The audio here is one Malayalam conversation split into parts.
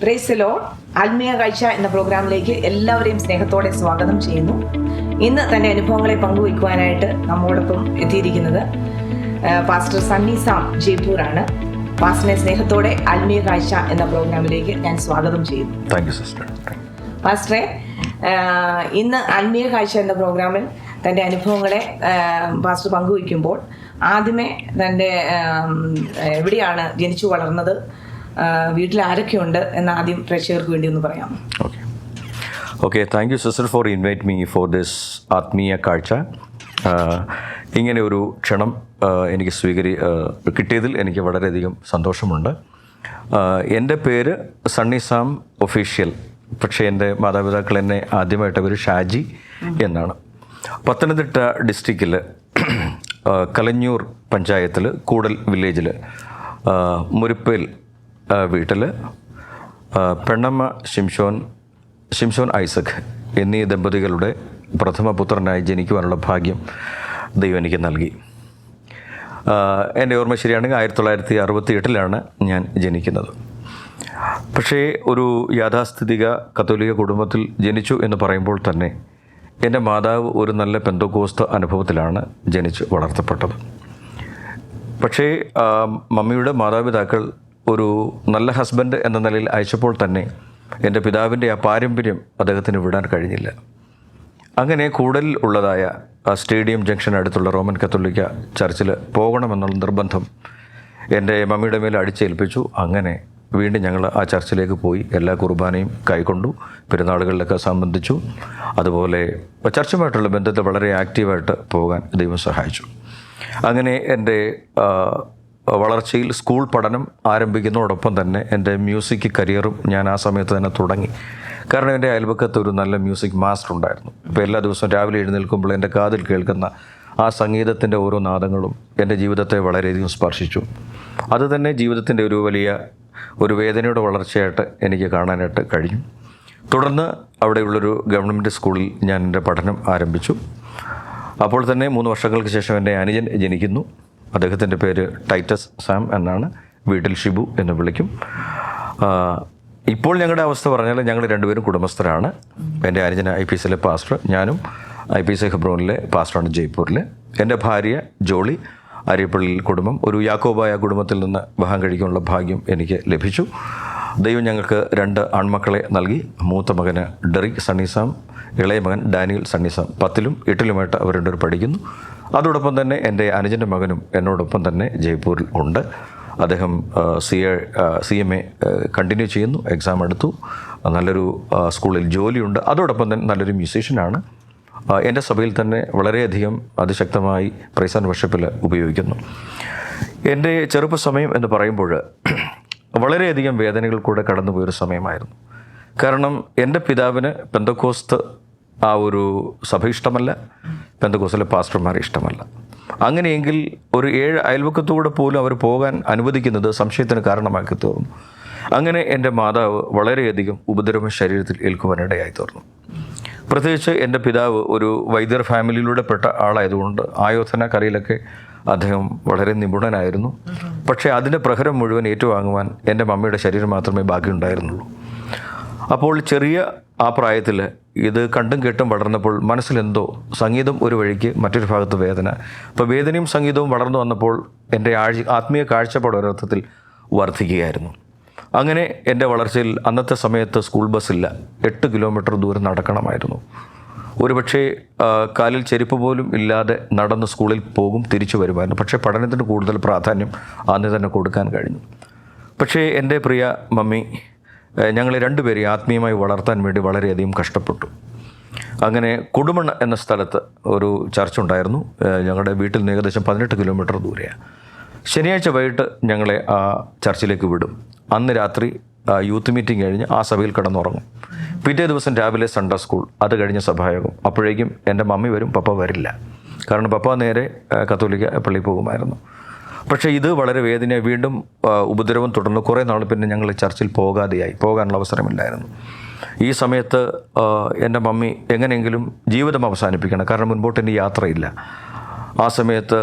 പ്രേസലോ ആത്മീയ കാഴ്ച എന്ന പ്രോഗ്രാമിലേക്ക് എല്ലാവരെയും സ്നേഹത്തോടെ സ്വാഗതം ചെയ്യുന്നു. ഇന്ന് തന്റെ അനുഭവങ്ങളെ പങ്കുവയ്ക്കുവാനായിട്ട് നമ്മോടൊപ്പം എത്തിയിരിക്കുന്നത് പാസ്റ്റർ സണ്ണി സാം ജയ്പൂറാണ് പാസ്റ്ററിനെ സ്നേഹത്തോടെ ആത്മീയ കാഴ്ച എന്ന പ്രോഗ്രാമിലേക്ക് ഞാൻ സ്വാഗതം ചെയ്യുന്നു. സിസ്റ്റർ പാസ്റ്ററെ ഇന്ന് ആത്മീയ കാഴ്ച എന്ന പ്രോഗ്രാമിൽ തന്റെ അനുഭവങ്ങളെ പാസ്റ്റർ പങ്കുവയ്ക്കുമ്പോൾ ആദ്യമേ തന്റെ എവിടെയാണ് ജനിച്ചു വളർന്നത്? വീട്ടിൽ ആരൊക്കെയുണ്ട് എന്ന് ആദ്യം പ്രേക്ഷകർക്ക് വേണ്ടി ഒന്ന് പറയാം. Okay okay thank you sister for invite me for this ആത്മീയ കാഴ്ച. ഇങ്ങനെ ഒരു ക്ഷണം എനിക്ക് സ്വീകരി കിട്ടിയതിൽ എനിക്ക് വളരെയധികം സന്തോഷമുണ്ട്. എന്റെ പേര് സണ്ണി സാം ഒഫീഷ്യൽ. പക്ഷേ എന്റെ മാതാപിതാക്കൾ എന്നെ ആദ്യമായിട്ട് അവർ ഷാജി എന്നാണ്. പത്തനംതിട്ട ഡിസ്ട്രിക്റ്റിൽ കലഞ്ഞൂർ പഞ്ചായത്തിൽ കൂടൽ വില്ലേജിൽ മുരിപ്പേൽ വീട്ടിൽ പെണ്ണമ്മ ഷിംഷോൻ ഷിംഷോൻ ഐസക് എന്നീ ദമ്പതികളുടെ പ്രഥമ പുത്രനായി ജനിക്കുവാനുള്ള ഭാഗ്യം ദൈവം എനിക്ക് നൽകി. എന്റെ ഓർമ്മ ശരിയാണെങ്കിൽ ആയിരത്തി തൊള്ളായിരത്തി അറുപത്തി എട്ടിലാണ് ഞാൻ ജനിക്കുന്നത്. പക്ഷേ ഒരു യാഥാസ്ഥിതിക കത്തോലിക കുടുംബത്തിൽ ജനിച്ചു എന്ന് പറയുമ്പോൾ തന്നെ എന്റെ മാതാവ് ഒരു നല്ല പെന്തോക്കോസ്ത അനുഭവത്തിലാണ് ജനിച്ച് വളർത്തപ്പെട്ടത്. പക്ഷേ മമ്മിയുടെ മാതാപിതാക്കൾ ഒരു നല്ല ഹസ്ബൻഡ് എന്ന നിലയിൽ അയച്ചപ്പോൾ തന്നെ എന്റെ പിതാവിന്റെ ആ പാരമ്പര്യം അദ്ദേഹത്തിന് വിടാൻ കഴിഞ്ഞില്ല. അങ്ങനെ കൂടുതൽ ഉള്ളതായ ആ സ്റ്റേഡിയം ജംഗ്ഷൻ അടുത്തുള്ള റോമൻ കത്തോലിക്ക ചർച്ചിൽ പോകണമെന്നുള്ള നിർബന്ധം എന്റെ മമ്മിയുടെ മേൽ അടിച്ചേൽപ്പിച്ചു. അങ്ങനെ വീണ്ടും ഞങ്ങൾ ആ ചർച്ചിലേക്ക് പോയി എല്ലാ കുർബാനയും കൈക്കൊണ്ടു പെരുന്നാളുകളിലൊക്കെ സംബന്ധിച്ചു. അതുപോലെ ചർച്ചുമായിട്ടുള്ള ബന്ധത്തിൽ വളരെ ആക്റ്റീവായിട്ട് പോകാൻ ദൈവം സഹായിച്ചു. അങ്ങനെ എന്റെ വളർച്ചയിൽ സ്കൂൾ പഠനം ആരംഭിക്കുന്നതോടൊപ്പം തന്നെ എന്റെ മ്യൂസിക് കരിയറും ഞാൻ ആ സമയത്ത് തന്നെ തുടങ്ങി. കാരണം എന്റെ അയൽപക്കത്ത് ഒരു നല്ല മ്യൂസിക് മാസ്റ്റർ ഉണ്ടായിരുന്നു. ഇപ്പോൾ എല്ലാ ദിവസവും രാവിലെ എഴുന്നേൽക്കുമ്പോൾ എന്റെ കാതിൽ കേൾക്കുന്ന ആ സംഗീതത്തിന്റെ ഓരോ നാദങ്ങളും എന്റെ ജീവിതത്തെ വളരെയധികം സ്പർശിച്ചു. അത് തന്നെ ജീവിതത്തിന്റെ ഒരു വലിയ ഒരു വേദനയുടെ വളർച്ചയായിട്ട് എനിക്ക് കാണാനായിട്ട് കഴിഞ്ഞു. തുടർന്ന് അവിടെയുള്ളൊരു ഗവൺമെന്റ് സ്കൂളിൽ ഞാൻ എന്റെ പഠനം ആരംഭിച്ചു. അപ്പോൾ തന്നെ മൂന്ന് വർഷങ്ങൾക്ക് ശേഷം എന്റെ അനുജൻ ജനിക്കുന്നു. അദ്ദേഹത്തിന്റെ പേര് ടൈറ്റസ് സാം എന്നാണ്. വീട്ടിൽ ഷിബു എന്ന് വിളിക്കും. ഇപ്പോൾ ഞങ്ങളുടെ അവസ്ഥ പറഞ്ഞാൽ ഞങ്ങൾ രണ്ടുപേരും കുടുംബസ്ഥരാണ്. എന്റെ അനുജൻ ഐ പി എസിലെ പാസ്റ്റർ ഞാനും ഐ പി എസ് ഹെബ്രോണിലെ പാസ്റ്ററാണ് ജയ്പൂരിൽ എന്റെ ഭാര്യ ജോളി അരിപ്പള്ളിയിൽ കുടുംബം ഒരു യാക്കോബായ കുടുംബത്തിൽ നിന്ന് വിവാഹം കഴിക്കാനുള്ള ഭാഗ്യം എനിക്ക് ലഭിച്ചു. ദൈവം ഞങ്ങൾക്ക് രണ്ട് ആൺമക്കളെ നൽകി. മൂത്ത മകന് ഡെറിക് സണ്ണീസാം ഇളയ മകൻ ഡാനിയൽ സണ്ണിസ പത്തിലും എട്ടിലുമായിട്ട് അവർ രണ്ടുപേർ പഠിക്കുന്നു. അതോടൊപ്പം തന്നെ എന്റെ അനുജന്റെ മകനും എന്നോടൊപ്പം തന്നെ ജയ്പൂരിൽ ഉണ്ട്. അദ്ദേഹം C A C M A continue ചെയ്യുന്നു എക്സാം എടുത്തു. നല്ലൊരു സ്കൂളിൽ ജോലിയുണ്ട്. അതോടൊപ്പം തന്നെ നല്ലൊരു മ്യൂസീഷ്യനാണ് എന്റെ സഭയിൽ തന്നെ വളരെയധികം അതിശക്തമായി പ്രൈസ് ആൻഡ് വർഷിപ്പിൽ ഉപയോഗിക്കുന്നു. എന്റെ ചെറുപ്പ സമയം എന്ന് പറയുമ്പോൾ വളരെയധികം വേദനകൾ കൂടെ കടന്നുപോയൊരു സമയമായിരുന്നു. കാരണം എന്റെ പിതാവിന് പെന്തക്കോസ്ത് ആ ഒരു സഭ ഇഷ്ടമല്ല പെന്തക്കോസ്തിലെ പാസ്റ്റർമാരെ ഇഷ്ടമല്ല. അങ്ങനെയെങ്കിൽ ഒരു ഏഴ് അയൽവക്കത്തൂടെ പോലും അവർ പോകാൻ അനുവദിക്കുന്നത് സംശയത്തിന് കാരണമാക്കി തീർന്നു. അങ്ങനെ എന്റെ മാതാവ് വളരെയധികം ഉപദ്രവം ശരീരത്തിൽ ഏൽക്കുവാനിടയായി തീർന്നു. പ്രത്യേകിച്ച് എന്റെ പിതാവ് ഒരു വൈദ്യർ ഫാമിലിയിലൂടെ പെട്ട ആളായതുകൊണ്ട് ആയോധന കലയിലൊക്കെ അദ്ദേഹം വളരെ നിപുണനായിരുന്നു. പക്ഷേ അതിന്റെ പ്രഹരം മുഴുവൻ ഏറ്റുവാങ്ങുവാൻ എന്റെ മമ്മിയുടെ ശരീരം മാത്രമേ ബാക്കിയുണ്ടായിരുന്നുള്ളൂ അപ്പോൾ ചെറിയ ആ പ്രായത്തിൽ ഇത് കണ്ടും കേട്ടും വളർന്നപ്പോൾ മനസ്സിലെന്തോ സംഗീതം ഒരു വഴിക്ക് മറ്റൊരു ഭാഗത്ത് വേദന. അപ്പോൾ വേദനയും സംഗീതവും വളർന്നു വന്നപ്പോൾ എന്റെ ആഴ്ച ആത്മീയ കാഴ്ചപ്പാട് ഒരർത്ഥത്തിൽ വർദ്ധിക്കുകയായിരുന്നു. അങ്ങനെ എന്റെ വളർച്ചയിൽ അന്നത്തെ സമയത്ത് സ്കൂൾ ബസ്സില്ല. എട്ട് കിലോമീറ്റർ ദൂരം നടക്കണമായിരുന്നു. ഒരുപക്ഷെ കാലിൽ ചെരുപ്പ് പോലും ഇല്ലാതെ നടന്ന് സ്കൂളിൽ പോകും തിരിച്ചു വരുമായിരുന്നു. പക്ഷേ പഠനത്തിന് കൂടുതൽ പ്രാധാന്യം അന്ന് തന്നെ കൊടുക്കാൻ കഴിഞ്ഞു. പക്ഷേ എന്റെ പ്രിയ മമ്മി ഏഹ്, ഞങ്ങളെ രണ്ടുപേരെയും ആത്മീയമായി വളർത്താൻ വേണ്ടി വളരെയധികം കഷ്ടപ്പെട്ടു. അങ്ങനെ കൊടുമൺ എന്ന സ്ഥലത്ത് ഒരു ചർച്ച ഉണ്ടായിരുന്നു. ഞങ്ങളുടെ വീട്ടിൽ നിന്ന് ഏകദേശം പതിനെട്ട് കിലോമീറ്റർ ദൂരെയാണ് ശനിയാഴ്ച വൈകിട്ട് ഞങ്ങളെ ആ ചർച്ചിലേക്ക് വിടും. അന്ന് രാത്രി യൂത്ത് മീറ്റിംഗ് കഴിഞ്ഞ് ആ സഭയിൽ കിടന്നുറങ്ങും. പിറ്റേ ദിവസം രാവിലെ സൺഡേ സ്കൂൾ അത് കഴിഞ്ഞ് സഭായോഗം. അപ്പോഴേക്കും എന്റെ മമ്മി വരും പപ്പ വരില്ല. കാരണം പപ്പ നേരെ കത്തോലിക്ക പള്ളിയിൽ പോകുമായിരുന്നു. പക്ഷേ ഇത് വളരെ വേദന വീണ്ടും ഉപദ്രവം തുടർന്നു. കുറേ നാൾ പിന്നെ ഞങ്ങൾ ചർച്ചിൽ പോകാതെയായി. പോകാനുള്ള അവസരമില്ലായിരുന്നു. ഈ സമയത്ത് എന്റെ മമ്മി എങ്ങനെയെങ്കിലും ജീവിതം അവസാനിപ്പിക്കണം. കാരണം മുൻപോട്ട് എന്റെ യാത്രയില്ല. ആ സമയത്ത്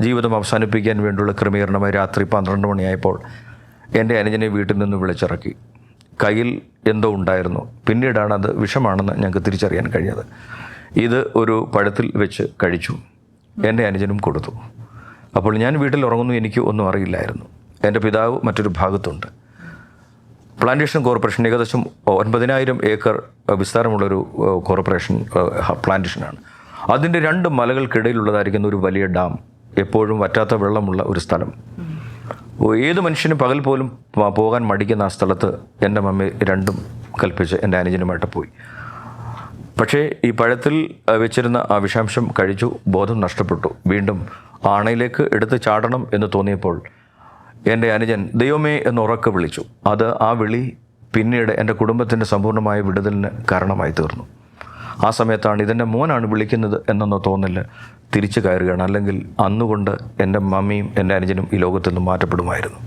ജീവിതം അവസാനിപ്പിക്കാൻ വേണ്ടിയുള്ള ക്രമീകരണമായി രാത്രി പന്ത്രണ്ട് മണിയായപ്പോൾ എന്റെ അനുജനെ വീട്ടിൽ നിന്ന് വിളിച്ചിറക്കി. കയ്യിൽ എന്തോ ഉണ്ടായിരുന്നു. പിന്നീടാണ് അത് വിഷമാണെന്ന് ഞങ്ങൾക്ക് തിരിച്ചറിയാൻ കഴിഞ്ഞത്. ഇത് ഒരു പഴത്തിൽ വെച്ച് കഴിച്ചു. എന്റെ അനുജനും കൊടുത്തു. അപ്പോൾ ഞാൻ വീട്ടിൽ ഉറങ്ങുന്നു എനിക്ക് ഒന്നും അറിയില്ലായിരുന്നു. എന്റെ പിതാവ് മറ്റൊരു ഭാഗത്തുണ്ട്. പ്ലാന്റേഷൻ കോർപ്പറേഷൻ ഏകദേശം ഒൻപതിനായിരം ഏക്കർ വിസ്താരമുള്ളൊരു കോർപ്പറേഷൻ പ്ലാന്റേഷനാണ്. അതിന്റെ രണ്ട് മലകൾക്കിടയിലുള്ളതായിരിക്കുന്ന ഒരു വലിയ ഡാം എപ്പോഴും വറ്റാത്ത വെള്ളമുള്ള ഒരു സ്ഥലം. ഏത് മനുഷ്യനും പകൽ പോലും പോകാൻ മടിക്കുന്ന ആ സ്ഥലത്ത് എന്റെ മമ്മി രണ്ടും കൽപ്പിച്ച് എന്റെ അനുജനുമായിട്ട് പോയി. പക്ഷേ ഈ പഴത്തിൽ വെച്ചിരുന്ന ആ വിഷാംശം കഴിച്ചു ബോധം നഷ്ടപ്പെട്ടു. വീണ്ടും ആണയിലേക്ക് എടുത്ത് ചാടണം എന്ന് തോന്നിയപ്പോൾ എന്റെ അനുജൻ ദൈവമേ എന്ന് ഉറക്കെ വിളിച്ചു. അത് ആ വിളി പിന്നീട് എന്റെ കുടുംബത്തിന്റെ സമ്പൂർണമായ വിടുതലിന് കാരണമായി തീർന്നു. ആ സമയത്താണ് ഇതെന്റെ മോനാണ് വിളിക്കുന്നത് എന്നൊന്ന് തോന്നില്ല തിരിച്ചു കയറുകയാണ്. അല്ലെങ്കിൽ അന്നുകൊണ്ട് എന്റെ മമ്മിയും എന്റെ അനുജനും ഈ ലോകത്തു നിന്ന് മാറ്റപ്പെടുമായിരുന്നു.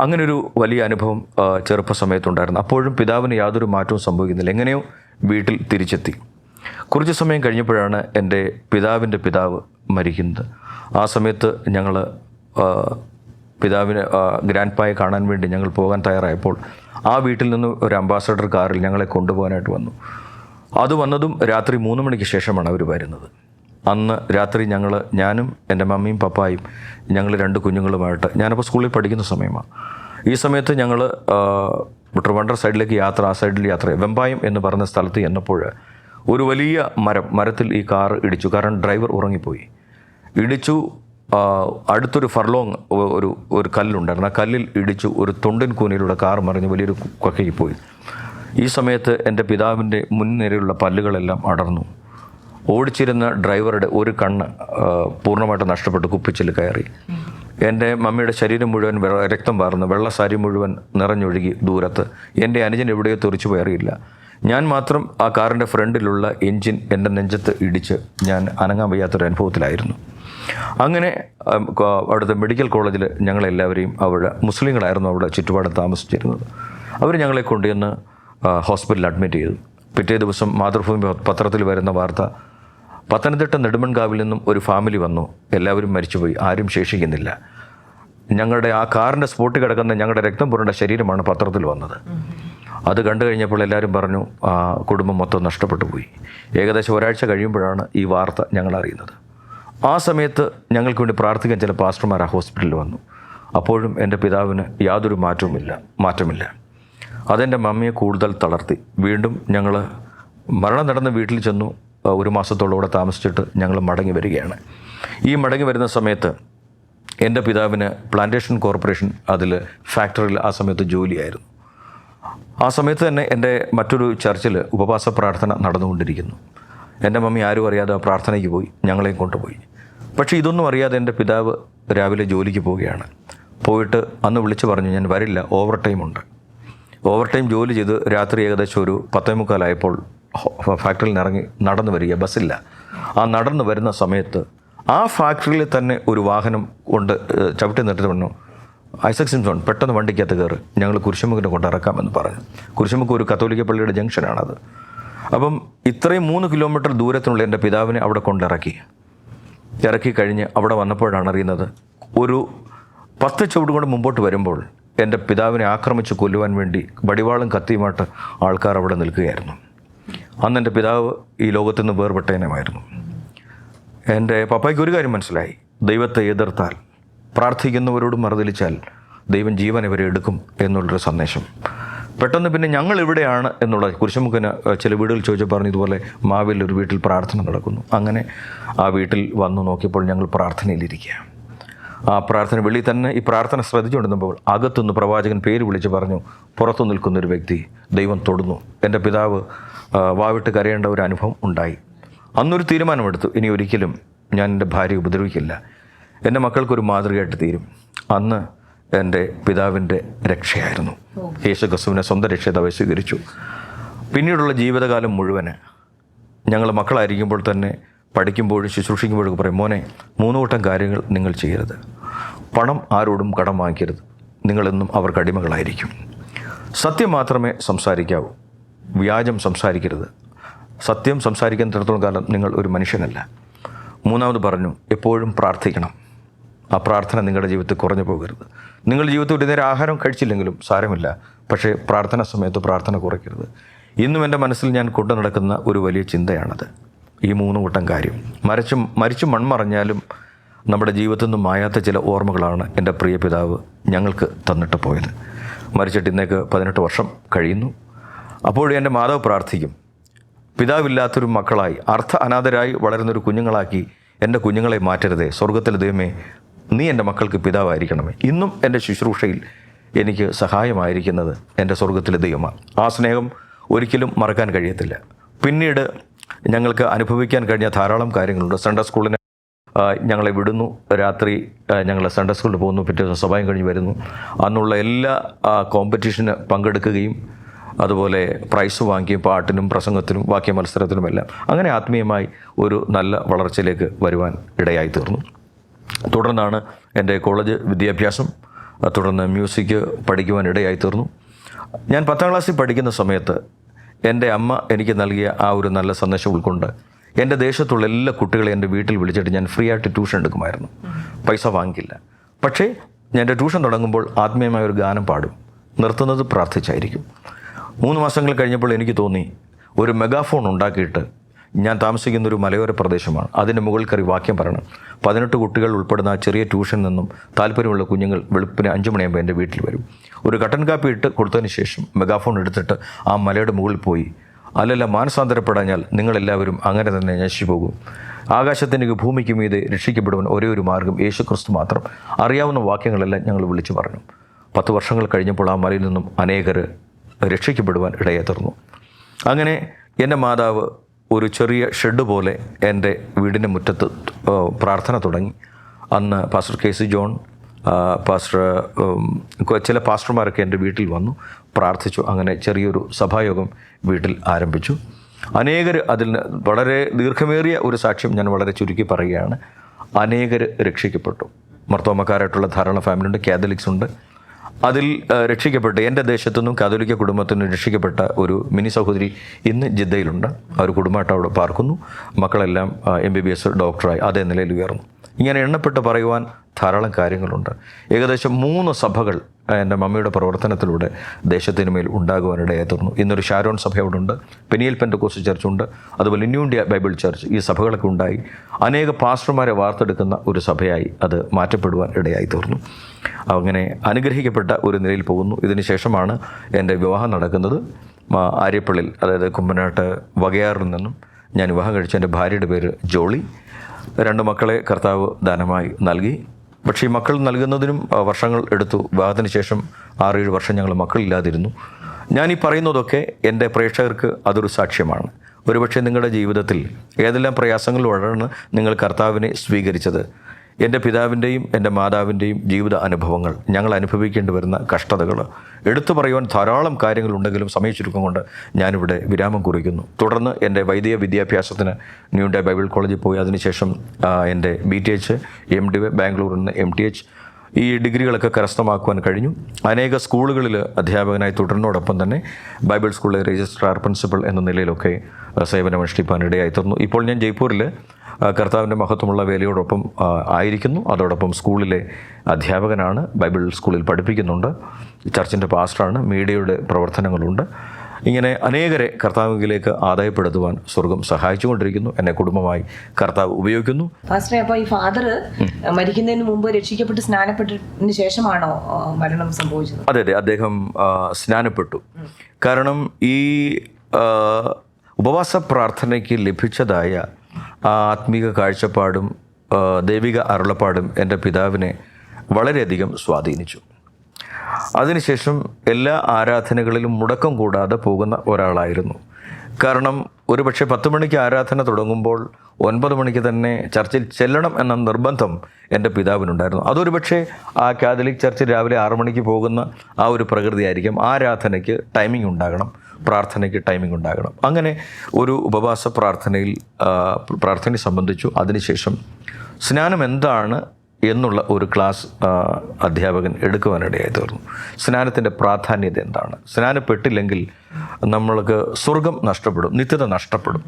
അങ്ങനൊരു വലിയ അനുഭവം ചെറുപ്പ സമയത്തുണ്ടായിരുന്നു അപ്പോഴും പിതാവിന് യാതൊരു മാറ്റവും സംഭവിക്കുന്നില്ല. എങ്ങനെയോ വീട്ടിൽ തിരിച്ചെത്തി. കുറച്ച് സമയം കഴിഞ്ഞപ്പോഴാണ് എന്റെ പിതാവിന്റെ പിതാവ് മരിക്കുന്നത്. ആ സമയത്ത് ഞങ്ങൾ പിതാവിന് ഗ്രാൻഡ് പായെ കാണാൻ വേണ്ടി ഞങ്ങൾ പോകാൻ തയ്യാറായപ്പോൾ ആ വീട്ടിൽ നിന്ന് ഒരു അംബാസഡർ കാറിൽ ഞങ്ങളെ കൊണ്ടുപോകാനായിട്ട് വന്നു. അത് വന്നതും രാത്രി മൂന്ന് മണിക്ക് ശേഷമാണ് അവർ വരുന്നത്. അന്ന് രാത്രി ഞങ്ങൾ ഞാനും എന്റെ മമ്മിയും പപ്പായും ഞങ്ങൾ രണ്ട് കുഞ്ഞുങ്ങളുമായിട്ട് ഞാനപ്പോൾ സ്കൂളിൽ പഠിക്കുന്ന സമയമാണ് ഈ സമയത്ത് ഞങ്ങൾ ട്രിവണ്ടർ സൈഡിലേക്ക് യാത്ര ആ സൈഡിൽ യാത്ര വെമ്പായം എന്ന് പറഞ്ഞ സ്ഥലത്ത് ചെന്നപ്പോൾ ഒരു വലിയ മരം മരത്തിൽ ഈ കാർ ഇടിച്ചു. കാരണം ഡ്രൈവർ ഉറങ്ങിപ്പോയി. ഇടിച്ചു അടുത്തൊരു ഫർലോങ് ഒരു ഒരു കല്ലുണ്ടായിരുന്നു. ആ കല്ലിൽ ഇടിച്ചു ഒരു തൊണ്ടൻ കൂനയിലൂടെ കാർ മറിഞ്ഞ് വലിയൊരു കൊക്കയിൽ പോയി. ഈ സമയത്ത് എന്റെ പിതാവിന്റെ മുൻനിരയിലുള്ള പല്ലുകളെല്ലാം അടർന്നു. ഓടിച്ചിരുന്ന ഡ്രൈവറുടെ ഒരു കണ്ണ് പൂർണമായിട്ട് നഷ്ടപ്പെട്ട് കുപ്പിച്ചിൽ കയറി. എന്റെ മമ്മിയുടെ ശരീരം മുഴുവൻ രക്തം വാർന്നു വെള്ള സാരി മുഴുവൻ നിറഞ്ഞൊഴുകി ദൂരത്ത്. എന്റെ അനുജൻ എവിടെയോ തെറിച്ചു പോയറിയില്ല. ഞാൻ മാത്രം ആ കാറിന്റെ ഫ്രണ്ടിലുള്ള എൻജിൻ എന്റെ നെഞ്ചത്ത് ഇടിച്ച് ഞാൻ അനങ്ങാൻ വയ്യാത്തൊരു അനുഭവത്തിലായിരുന്നു അങ്ങനെ അവിടുത്തെ മെഡിക്കൽ കോളേജിൽ ഞങ്ങളെല്ലാവരെയും അവിടെ മുസ്ലിങ്ങളായിരുന്നു അവിടെ ചുറ്റുപാട് താമസിച്ചിരുന്നത്. അവർ ഞങ്ങളെ കൊണ്ടുവന്ന് ഹോസ്പിറ്റലിൽ അഡ്മിറ്റ് ചെയ്തു. പിറ്റേ ദിവസം മാതൃഭൂമി പത്രത്തിൽ വരുന്ന വാർത്ത പത്തനംതിട്ട നെടുമൺകാവിൽ നിന്നും ഒരു ഫാമിലി വന്നു. എല്ലാവരും മരിച്ചുപോയി. ആരും ശേഷിക്കുന്നില്ല. ഞങ്ങളുടെ ആ കാറിന്റെ സ്പോട്ടിൽ കിടക്കുന്ന ഞങ്ങളുടെ രക്തം പുരണ്ട ശരീരമാണ് പത്രത്തിൽ വന്നത്. അത് കണ്ടു കഴിഞ്ഞപ്പോൾ എല്ലാവരും പറഞ്ഞു ആ കുടുംബം മൊത്തം നഷ്ടപ്പെട്ടു പോയി. ഏകദേശം ഒരാഴ്ച കഴിയുമ്പോഴാണ് ഈ വാർത്ത ഞങ്ങൾ അറിയുന്നത് ആ സമയത്ത് ഞങ്ങൾക്ക് വേണ്ടി പ്രാർത്ഥിക്കാൻ ചില പാസ്റ്റർമാർ ആ ഹോസ്പിറ്റലിൽ വന്നു. അപ്പോഴും എന്റെ പിതാവിന് യാതൊരു മാറ്റവുമില്ല മാറ്റമില്ല. അതെന്റെ മമ്മിയെ കൂടുതൽ തളർത്തി. വീണ്ടും ഞങ്ങൾ മരണം നടന്ന വീട്ടിൽ ചെന്നു ഒരു മാസത്തോളം ഇവിടെ താമസിച്ചിട്ട് ഞങ്ങൾ മടങ്ങി വരികയാണ്. ഈ മടങ്ങി വരുന്ന സമയത്ത് എന്റെ പിതാവിന് പ്ലാന്റേഷൻ കോർപ്പറേഷൻ അതിൽ ഫാക്ടറിയിൽ ആ സമയത്ത് ജോലിയായിരുന്നു. ആ സമയത്ത് തന്നെ എന്റെ മറ്റൊരു ചർച്ചിൽ ഉപവാസ പ്രാർത്ഥന നടന്നുകൊണ്ടിരിക്കുന്നു. എന്റെ മമ്മി ആരും അറിയാതെ പ്രാർത്ഥനയ്ക്ക് പോയി ഞങ്ങളെയും കൊണ്ടുപോയി. പക്ഷേ ഇതൊന്നും അറിയാതെ എന്റെ പിതാവ് രാവിലെ ജോലിക്ക് പോവുകയാണ്. പോയിട്ട് അന്ന് വിളിച്ചു പറഞ്ഞു ഞാൻ വരില്ല ഓവർ ടൈം ഉണ്ട്. ഓവർ ടൈം ജോലി ചെയ്ത് രാത്രി ഏകദേശം ഒരു പത്തേ മുക്കാലായപ്പോൾ ഫാക്ടറിയിൽ ഇറങ്ങി നടന്നു വരിക ബസ്സില്ല ആ നടന്നു വരുന്ന സമയത്ത് ആ ഫാക്ടറിയിൽ തന്നെ ഒരു വാഹനം കൊണ്ട് ചവിട്ടി നിർത്തി വന്നു ഐസക് സിംസോൺ പെട്ടെന്ന് വണ്ടിക്കകത്ത് കയറി ഞങ്ങൾ കുരിശുമുഖിനെ കൊണ്ട് ഇറക്കാമെന്ന് പറഞ്ഞു. കുരിശുമുഖ് ഒരു കത്തോലിക്ക പള്ളിയുടെ ജംഗ്ഷനാണത് അപ്പം ഇത്രയും മൂന്ന് കിലോമീറ്റർ ദൂരത്തിനുള്ള എന്റെ പിതാവിനെ അവിടെ കൊണ്ടിറക്കി ഇറക്കി കഴിഞ്ഞ് അവിടെ വന്നപ്പോഴാണ് അറിയുന്നത്. ഒരു പത്ത് ചുവട് കൊണ്ട് മുമ്പോട്ട് വരുമ്പോൾ എന്റെ പിതാവിനെ ആക്രമിച്ച് കൊല്ലുവാൻ വേണ്ടി വടിവാളും കത്തിയുമായിട്ട് ആൾക്കാർ അവിടെ നിൽക്കുകയായിരുന്നു. അന്ന് എന്റെ പിതാവ് ഈ ലോകത്തു നിന്ന് വേർപെട്ടേനമായിരുന്നു എന്റെ പപ്പയ്ക്ക് ഒരു കാര്യം മനസ്സിലായി. ദൈവത്തെ എതിർത്താൽ പ്രാർത്ഥിക്കുന്നവരോട് മറുതലിച്ചാൽ ദൈവം ജീവൻ ഇവരെ എടുക്കും എന്നുള്ളൊരു സന്ദേശം. പെട്ടെന്ന് പിന്നെ ഞങ്ങൾ എവിടെയാണ് എന്നുള്ള കുരിശമുഖന് ചില വീടുകൾ ചോദിച്ചു പറഞ്ഞു ഇതുപോലെ മാവിൽ ഒരു വീട്ടിൽ പ്രാർത്ഥന നടക്കുന്നു. അങ്ങനെ ആ വീട്ടിൽ വന്നു നോക്കിയപ്പോൾ ഞങ്ങൾ പ്രാർത്ഥനയിലിരിക്കുക ആ പ്രാർത്ഥന വെളി തന്നെ ഈ പ്രാർത്ഥന ശ്രദ്ധിച്ചുകൊണ്ടിരുന്നപ്പോൾ അകത്തുനിന്ന് പ്രവാചകൻ പേര് വിളിച്ച് പറഞ്ഞു പുറത്തു നിൽക്കുന്ന ഒരു വ്യക്തി ദൈവം തൊടുന്നു. എന്റെ പിതാവ് വാവിട്ട് കരയേണ്ട ഒരു അനുഭവം ഉണ്ടായി. അന്നൊരു തീരുമാനമെടുത്തു ഇനി ഒരിക്കലും ഞാൻ എന്റെ ഭാര്യയെ ഉപദ്രവിക്കില്ല. എന്റെ മക്കൾക്കൊരു മാതൃകയായിട്ട് തീരും. അന്ന് എന്റെ പിതാവിന്റെ രക്ഷയായിരുന്നു. യേശു ക്രിസ്തുവിനെ സ്വന്തം രക്ഷിതാവായി സ്വീകരിച്ചു. പിന്നീടുള്ള ജീവിതകാലം മുഴുവൻ ഞങ്ങൾ മക്കളായിരിക്കുമ്പോൾ തന്നെ പഠിക്കുമ്പോഴും ശുശ്രൂഷിക്കുമ്പോഴും പറയും മോനെ മൂന്ന് കൂട്ടം കാര്യങ്ങൾ നിങ്ങൾ ചെയ്യരുത്. പണം ആരോടും കടം വാങ്ങിക്കരുത്. നിങ്ങളെന്നും അവർക്ക് അടിമകളായിരിക്കും. സത്യം മാത്രമേ സംസാരിക്കാവൂ. വ്യാജം സംസാരിക്കരുത്. സത്യം സംസാരിക്കുന്നിടത്തോളം കാലം നിങ്ങൾ ഒരു മനുഷ്യനല്ല. മൂന്നാമത് പറഞ്ഞു എപ്പോഴും പ്രാർത്ഥിക്കണം. ആ പ്രാർത്ഥന നിങ്ങളുടെ ജീവിതത്തിൽ കുറഞ്ഞു പോകരുത്. നിങ്ങൾ ജീവിതത്തിൽ ഒരു നേരം ആഹാരം കഴിച്ചില്ലെങ്കിലും സാരമില്ല. പക്ഷേ പ്രാർത്ഥന സമയത്ത് പ്രാർത്ഥന കുറയ്ക്കരുത്. ഇന്നും എന്റെ മനസ്സിൽ ഞാൻ കൊണ്ടു നടക്കുന്ന ഒരു വലിയ ചിന്തയാണത്. ഈ മൂന്ന് കൂട്ടം കാര്യം. മരിച്ചും മരിച്ചു മൺമറഞ്ഞാലും നമ്മുടെ ജീവിതത്തിൽ നിന്നും മായാത്ത ചില ഓർമ്മകളാണ് എന്റെ പ്രിയ പിതാവ് ഞങ്ങൾക്ക് തന്നിട്ട് പോയത്. മരിച്ചിട്ട് ഇന്നേക്ക് പതിനെട്ട് വർഷം കഴിയുന്നു. അപ്പോഴും എന്റെ മാതാവ് പ്രാർത്ഥിക്കും. പിതാവില്ലാത്തൊരു മക്കളായി അർത്ഥ അനാഥരായി വളരുന്നൊരു കുഞ്ഞുങ്ങളാക്കി എന്റെ കുഞ്ഞുങ്ങളെ മാറ്റരുതേ. സ്വർഗത്തിലെ ദൈവമേ നീ എന്റെ മക്കൾക്ക് പിതാവായിരിക്കണമേ. ഇന്നും എന്റെ ശുശ്രൂഷയിൽ എനിക്ക് സഹായമായിരിക്കുന്നത് എന്റെ സ്വർഗത്തിലെ ദൈവമാണ്. ആ സ്നേഹം ഒരിക്കലും മറക്കാൻ കഴിയത്തില്ല. പിന്നീട് ഞങ്ങൾക്ക് അനുഭവിക്കാൻ കഴിഞ്ഞ ധാരാളം കാര്യങ്ങളുണ്ട്. സൺഡേ സ്കൂളിന് ഞങ്ങളെ വിടുന്നു. രാത്രി ഞങ്ങൾ സൺഡേ സ്കൂളിൽ പോകുന്നു. പിറ്റേ ദിവസം സഭയും കഴിഞ്ഞ് വരുന്നു. അന്നുള്ള എല്ലാ കോമ്പറ്റീഷന് പങ്കെടുക്കുകയും അതുപോലെ പ്രൈസ് വാങ്ങിയും പാട്ടിനും പ്രസംഗത്തിനും വാക്യ മത്സരത്തിനുമെല്ലാം അങ്ങനെ ആത്മീയമായി ഒരു നല്ല വളർച്ചയിലേക്ക് വരുവാൻ ഇടയായി തീർന്നു. തുടർന്നാണ് എന്റെ കോളേജ് വിദ്യാഭ്യാസം തുടർന്ന് മ്യൂസിക് പഠിക്കുവാൻ ഇടയായി തീർന്നു. ഞാൻ പത്താം ക്ലാസ്സിൽ പഠിക്കുന്ന സമയത്ത് എന്റെ അമ്മ എനിക്ക് നൽകിയ ആ ഒരു നല്ല സന്ദേശം ഉൾക്കൊണ്ട് എന്റെ ദേശത്തുള്ള എല്ലാ കുട്ടികളെയും എന്റെ വീട്ടിൽ വിളിച്ചിട്ട് ഞാൻ ഫ്രീ ആയിട്ട് ട്യൂഷൻ എടുക്കുമായിരുന്നു. പൈസ വാങ്ങിക്കില്ല. പക്ഷേ ഞാൻ എന്റെ ട്യൂഷൻ തുടങ്ങുമ്പോൾ ആത്മീയമായ ഒരു ഗാനം പാടും. നിർത്തുന്നത് പ്രാർത്ഥിച്ചായിരിക്കും. മൂന്ന് മാസങ്ങൾ കഴിഞ്ഞപ്പോൾ എനിക്ക് തോന്നി ഒരു മെഗാഫോൺ ഉണ്ടാക്കിയിട്ട് ഞാൻ താമസിക്കുന്ന ഒരു മലയോര പ്രദേശമാണ്. അതിന്റെ മുകളിൽ കയറി വാക്യം പറയണം. പതിനെട്ട് കുട്ടികൾ ഉൾപ്പെടുന്ന ചെറിയ ട്യൂഷൻ നിന്നും താല്പര്യമുള്ള കുഞ്ഞുങ്ങൾ വെളുപ്പിന് അഞ്ച് മണിയാകുമ്പോൾ എന്റെ വീട്ടിൽ വരും. ഒരു കട്ടൻ കാപ്പി ഇട്ട് കൊടുത്തതിന് ശേഷം മെഗാഫോൺ എടുത്തിട്ട് ആ മലയുടെ മുകളിൽ പോയി. അല്ലല്ല മാനസാന്തരപ്പെടാഞ്ഞാൽ നിങ്ങളെല്ലാവരും അങ്ങനെ തന്നെ നശിച്ചു പോകും. ആകാശത്തിന്റെ ഭൂമിക്ക് മീതെ രക്ഷിക്കപ്പെടുവാൻ ഒരേ ഒരു മാർഗം യേശുക്രിസ്തു മാത്രം. അറിയാവുന്ന വാക്യങ്ങളെല്ലാം ഞങ്ങൾ വിളിച്ചു പറഞ്ഞു. പത്ത് വർഷങ്ങൾ കഴിഞ്ഞപ്പോൾ ആ മലയിൽ നിന്നും അനേകർ രക്ഷിക്കപ്പെടുവാൻ ഇടയെ തീർന്നു. അങ്ങനെ എന്റെ മാതാവ് ഒരു ചെറിയ ഷെഡ് പോലെ എന്റെ വീടിന്റെ മുറ്റത്ത് പ്രാർത്ഥന തുടങ്ങി. അന്ന് pastor K C John pastor ചില പാസ്റ്റർമാരൊക്കെ എന്റെ വീട്ടിൽ വന്നു പ്രാർത്ഥിച്ചു. അങ്ങനെ ചെറിയൊരു സഭായോഗം വീട്ടിൽ ആരംഭിച്ചു. അനേകർ അതിൽ വളരെ ദീർഘമേറിയ ഒരു സാക്ഷ്യം ഞാൻ വളരെ ചുരുക്കി പറയുകയാണ്. അനേകർ രക്ഷിക്കപ്പെട്ടു. മർത്തോമക്കാരായിട്ടുള്ള ധാരാളം ഫാമിലി ഉണ്ട് കാതലിക്സ് ഉണ്ട് അതിൽ രക്ഷിക്കപ്പെട്ട് എന്റെ ദേശത്തു നിന്നും കാതോലിക്ക കുടുംബത്തിൽ നിന്നും രക്ഷിക്കപ്പെട്ട ഒരു മിനി സഹോദരി ഇന്ന് ജിദ്ദയിലുണ്ട്. ഒരു കുടുംബമായിട്ട് അവിടെ പാർക്കുന്നു. മക്കളെല്ലാം എം ബി ബി എസ് ഡോക്ടറായി അതേ നിലയിൽ ഉയർന്നു. ഇങ്ങനെ എണ്ണപ്പെട്ട് പറയുവാൻ ധാരാളം കാര്യങ്ങളുണ്ട്. ഏകദേശം മൂന്ന് സഭകൾ എന്റെ മമ്മിയുടെ പ്രവർത്തനത്തിലൂടെ ദേശത്തിന് മേൽ ഉണ്ടാകുവാനിടയായി തീർന്നു. ഇന്നൊരു ഷാരോൺ സഭ അവിടെ ഉണ്ട് പെനിയൽ പെന്റക്കോസ് ചർച്ചുണ്ട് അതുപോലെ ന്യൂ ഇന്ത്യ ബൈബിൾ ചർച്ച് ഈ സഭകളൊക്കെ ഉണ്ടായി. അനേക പാസ്റ്റർമാരെ വാർത്തെടുക്കുന്ന ഒരു സഭയായി അത് മാറ്റപ്പെടുവാൻ ഇടയായി തീർന്നു. അങ്ങനെ അനുഗ്രഹിക്കപ്പെട്ട ഒരു നിലയിൽ പോകുന്നു. ഇതിന് ശേഷമാണ് എന്റെ വിവാഹം നടക്കുന്നത്. ആര്യപ്പള്ളിൽ അതായത് കുമ്പനാട്ട് വകയാറിൽ നിന്നും ഞാൻ വിവാഹം കഴിച്ച എന്റെ ഭാര്യയുടെ പേര് ജോളി. രണ്ട് മക്കളെ കർത്താവ് ദാനമായി നൽകി. പക്ഷേ ഈ മക്കൾ നൽകുന്നതിനും വർഷങ്ങൾ എടുത്തു. വിവാഹത്തിന് ശേഷം ആറേഴ് വർഷം ഞങ്ങൾ മക്കളില്ലാതിരുന്നു. ഞാൻ ഈ പറയുന്നതൊക്കെ എന്റെ പ്രേക്ഷകർക്ക് അതൊരു സാക്ഷ്യമാണ്. ഒരുപക്ഷെ നിങ്ങളുടെ ജീവിതത്തിൽ ഏതെല്ലാം പ്രയാസങ്ങളിലൂടെയാണ് നിങ്ങൾ കർത്താവിനെ സ്വീകരിച്ചത് എന്റെ പിതാവിന്റെയും എന്റെ മാതാവിന്റെയും ജീവിത അനുഭവങ്ങൾ ഞങ്ങൾ അനുഭവിക്കേണ്ടി വരുന്ന കഷ്ടതകൾ എടുത്തു പറയുവാൻ ധാരാളം കാര്യങ്ങളുണ്ടെങ്കിലും സമയ ചുരുക്കം കൊണ്ട് ഞാനിവിടെ വിരാമം കുറിക്കുന്നു. തുടർന്ന് എന്റെ വൈദിക വിദ്യാഭ്യാസത്തിന് ന്യൂ ഡേ ബൈബിൾ കോളേജിൽ പോയി അതിനുശേഷം എന്റെ B T H M D ബാംഗ്ലൂരിൽ നിന്ന് എം ടി എച്ച് ഈ ഡിഗ്രികളൊക്കെ കരസ്ഥമാക്കുവാൻ കഴിഞ്ഞു. അനേക സ്കൂളുകളിൽ അധ്യാപകനായി തുടരുന്നതോടൊപ്പം തന്നെ ബൈബിൾ സ്കൂളിലെ രജിസ്ട്രാർ പ്രിൻസിപ്പൽ എന്ന നിലയിലൊക്കെ ആ, സേവനമനുഷ്ഠിപ്പാൻ ഇടയായി തീർന്നു. ഇപ്പോൾ ഞാൻ ജയ്പൂരിൽ കർത്താവിന്റെ മഹത്വമുള്ള വേലയോടൊപ്പം ആയിരിക്കുന്നു. അതോടൊപ്പം സ്കൂളിലെ അധ്യാപകനാണ് ബൈബിൾ സ്കൂളിൽ പഠിപ്പിക്കുന്നുണ്ട്. ചർച്ചിന്റെ പാസ്റ്ററാണ് മീഡിയയുടെ പ്രവർത്തനങ്ങളുണ്ട്. ഇങ്ങനെ അനേകരെ കർത്താവിലേക്ക് ആദായപ്പെടുത്തുവാൻ സ്വർഗം സഹായിച്ചുകൊണ്ടിരിക്കുന്നു. എന്നെ കുടുംബമായി കർത്താവ് ഉപയോഗിക്കുന്നു. പാസ്റ്ററെ അപ്പോൾ ഈ ഫാദർ മരിക്കുന്നതിന് മുമ്പ് രക്ഷിക്കപ്പെട്ട് സ്നാനപ്പെട്ടതിന് ശേഷമാണോ മരണം സംഭവിച്ചത്? അതെ അതെ. അദ്ദേഹം സ്നാനപ്പെട്ടു. കാരണം ഈ ഉപവാസ പ്രാർത്ഥനയ്ക്ക് ലഭിച്ചതായ ആ ആത്മീക കാഴ്ചപ്പാടും ദൈവിക അരുളപ്പാടും എന്റെ പിതാവിനെ വളരെയധികം സ്വാധീനിച്ചു. അതിനുശേഷം എല്ലാ ആരാധനകളിലും മുടക്കം കൂടാതെ പോകുന്ന ഒരാളായിരുന്നു. കാരണം ഒരുപക്ഷെ പത്ത് മണിക്ക് ആരാധന തുടങ്ങുമ്പോൾ ഒൻപത് മണിക്ക് തന്നെ ചർച്ചിൽ ചെല്ലണം എന്ന നിർബന്ധം എന്റെ പിതാവിനുണ്ടായിരുന്നു. അതൊരു പക്ഷേ ആ കാതലിക് ചർച്ച് രാവിലെ ആറു മണിക്ക് പോകുന്ന ആ ഒരു പ്രകൃതിയായിരിക്കും ആരാധനയ്ക്ക് ടൈമിംഗ് ഉണ്ടാകണം. പ്രാർത്ഥനയ്ക്ക് ടൈമിംഗ് ഉണ്ടാകണം. അങ്ങനെ ഒരു ഉപവാസ പ്രാർത്ഥനയിൽ പ്രാർത്ഥനയെ സംബന്ധിച്ചു അതിനുശേഷം സ്നാനം എന്താണ് എന്നുള്ള ഒരു ക്ലാസ് അധ്യാപകൻ എടുക്കുവാനിടയായി തീർന്നു. സ്നാനത്തിന്റെ പ്രാധാന്യത എന്താണ്? സ്നാനപ്പെട്ടില്ലെങ്കിൽ നമ്മൾക്ക് സ്വർഗം നഷ്ടപ്പെടും നിത്യത നഷ്ടപ്പെടും.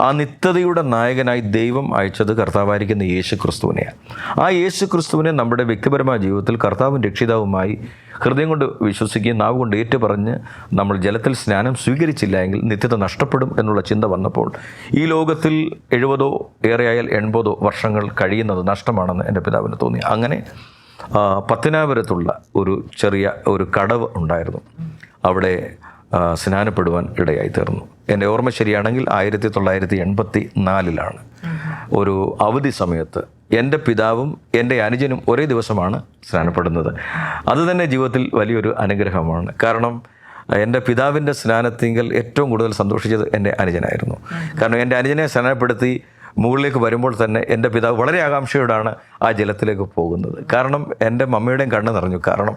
ആ നിത്യതയുടെ നായകനായി ദൈവം അയച്ചത് കർത്താവായിരിക്കുന്ന യേശു ക്രിസ്തുവിനെയാണ് ആ യേശു ക്രിസ്തുവിനെ നമ്മുടെ വ്യക്തിപരമായ ജീവിതത്തിൽ കർത്താവും രക്ഷിതാവുമായി ഹൃദയം കൊണ്ട് വിശ്വസിക്കുകയും നാവ് കൊണ്ട് ഏറ്റുപറഞ്ഞ് നമ്മൾ ജലത്തിൽ സ്നാനം സ്വീകരിച്ചില്ല എങ്കിൽ നിത്യത നഷ്ടപ്പെടും എന്നുള്ള ചിന്ത വന്നപ്പോൾ ഈ ലോകത്തിൽ എഴുപതോ ഏറെയായാൽ എൺപതോ വർഷങ്ങൾ കഴിയുന്നത് നഷ്ടമാണെന്ന് എന്റെ പിതാവിന് തോന്നി. അങ്ങനെ പത്തനാപുരത്തുള്ള ഒരു ചെറിയ ഒരു കടവ് ഉണ്ടായിരുന്നു. അവിടെ സ്നാനപ്പെടുവാൻ ഇടയായി തീർന്നു. എന്റെ ഓർമ്മ ശരിയാണെങ്കിൽ ആയിരത്തി തൊള്ളായിരത്തി എൺപത്തി നാലിലാണ്. ഒരു അവധി സമയത്ത് എന്റെ പിതാവും എന്റെ അനുജനും ഒരേ ദിവസമാണ് സ്നാനപ്പെടുന്നത്. അതുതന്നെ ജീവിതത്തിൽ വലിയൊരു അനുഗ്രഹമാണ്. കാരണം എന്റെ പിതാവിന്റെ സ്നാനത്തിങ്കൽ ഏറ്റവും കൂടുതൽ സന്തോഷിച്ചത് എന്റെ അനുജനായിരുന്നു. കാരണം എന്റെ അനുജനെ സ്നാനപ്പെടുത്തി മുകളിലേക്ക് വരുമ്പോൾ തന്നെ എന്റെ പിതാവ് വളരെ ആകാംക്ഷയോടാണ് ആ ജലത്തിലേക്ക് പോകുന്നത്. കാരണം എന്റെ മമ്മയുടെയും കണ്ണ് നിറഞ്ഞു. കാരണം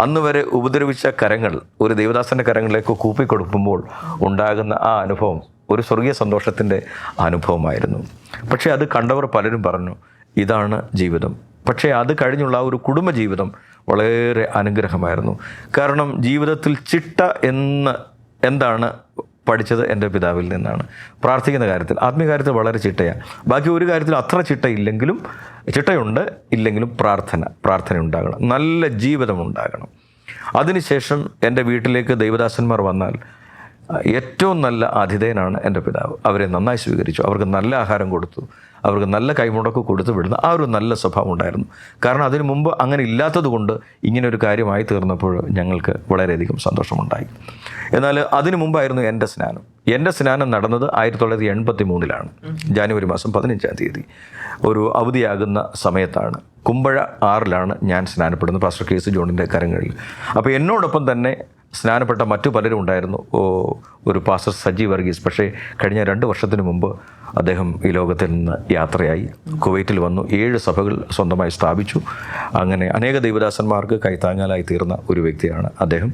അന്ന് വരെ ഉപദ്രവിച്ച കരങ്ങൾ ഒരു ദേവദാസന്റെ കരങ്ങളിലേക്ക് കൂപ്പിക്കൊടുക്കുമ്പോൾ ഉണ്ടാകുന്ന ആ അനുഭവം ഒരു സ്വർഗീയ സന്തോഷത്തിന്റെ അനുഭവമായിരുന്നു. പക്ഷേ അത് കണ്ടവർ പലരും പറഞ്ഞു ഇതാണ് ജീവിതം. പക്ഷേ അത് കഴിഞ്ഞുള്ള ഒരു കുടുംബജീവിതം വളരെ അനുഗ്രഹമായിരുന്നു. കാരണം ജീവിതത്തിൽ ചിട്ട എന്ന് എന്താണ് പഠിച്ചത് എന്റെ പിതാവിൽ നിന്നാണ്. പ്രാർത്ഥിക്കുന്ന കാര്യത്തിൽ ആത്മീയ കാര്യത്തിൽ വളരെ ചിട്ടയാണ്. ബാക്കി ഒരു കാര്യത്തിൽ അത്ര ചിട്ടയില്ലെങ്കിലും ചിട്ടയുണ്ട് ഇല്ലെങ്കിലും പ്രാർത്ഥന പ്രാർത്ഥന ഉണ്ടാകണം. നല്ല ജീവിതം ഉണ്ടാകണം. അതിനുശേഷം എന്റെ വീട്ടിലേക്ക് ദൈവദാസന്മാർ വന്നാൽ ഏറ്റവും നല്ല ആതിഥേയനാണ് എന്റെ പിതാവ്. അവരെ നന്നായി സ്വീകരിച്ചു. അവർക്ക് നല്ല ആഹാരം കൊടുത്തു. അവർക്ക് നല്ല കൈമുടക്ക് കൊടുത്തു വിടുന്ന ആ ഒരു നല്ല സ്വഭാവം ഉണ്ടായിരുന്നു കാരണം അതിനു മുമ്പ് അങ്ങനെ ഇല്ലാത്തതുകൊണ്ട് ഇങ്ങനെ ഒരു കാര്യമായി തീർന്നപ്പോൾ ഞങ്ങൾക്ക് വളരെയധികം സന്തോഷമുണ്ടായി. എന്നാൽ അതിനു മുമ്പായിരുന്നു എന്റെ സ്നാനം. എന്റെ സ്നാനം നടന്നത് ആയിരത്തി തൊള്ളായിരത്തി എൺപത്തി മൂന്നിലാണ് ജാനുവരി മാസം പതിനഞ്ചാം തീയതി. ഒരു അവധിയാകുന്ന സമയത്താണ്. കുമ്പഴ ആറിലാണ് ഞാൻ സ്നാനപ്പെടുന്നത്. പാസ്റ്റർ കെ സി ജോണിന്റെ കരങ്ങളിൽ. അപ്പോൾ എന്നോടൊപ്പം തന്നെ സ്നാനപ്പെട്ട മറ്റു പലരും ഉണ്ടായിരുന്നു. ഒരു പാസ്റ്റർ സജി വർഗീസ്. പക്ഷേ കഴിഞ്ഞ രണ്ട് വർഷത്തിന് മുമ്പ് അദ്ദേഹം ഈ ലോകത്തിൽ നിന്ന് യാത്രയായി. കുവൈറ്റിൽ വന്നു. ഏഴ് സഭകൾ സ്വന്തമായി സ്ഥാപിച്ചു. അങ്ങനെ അനേക ദൈവദാസന്മാർക്ക് കൈത്താങ്ങാലായി തീർന്ന ഒരു വ്യക്തിയാണ് അദ്ദേഹം.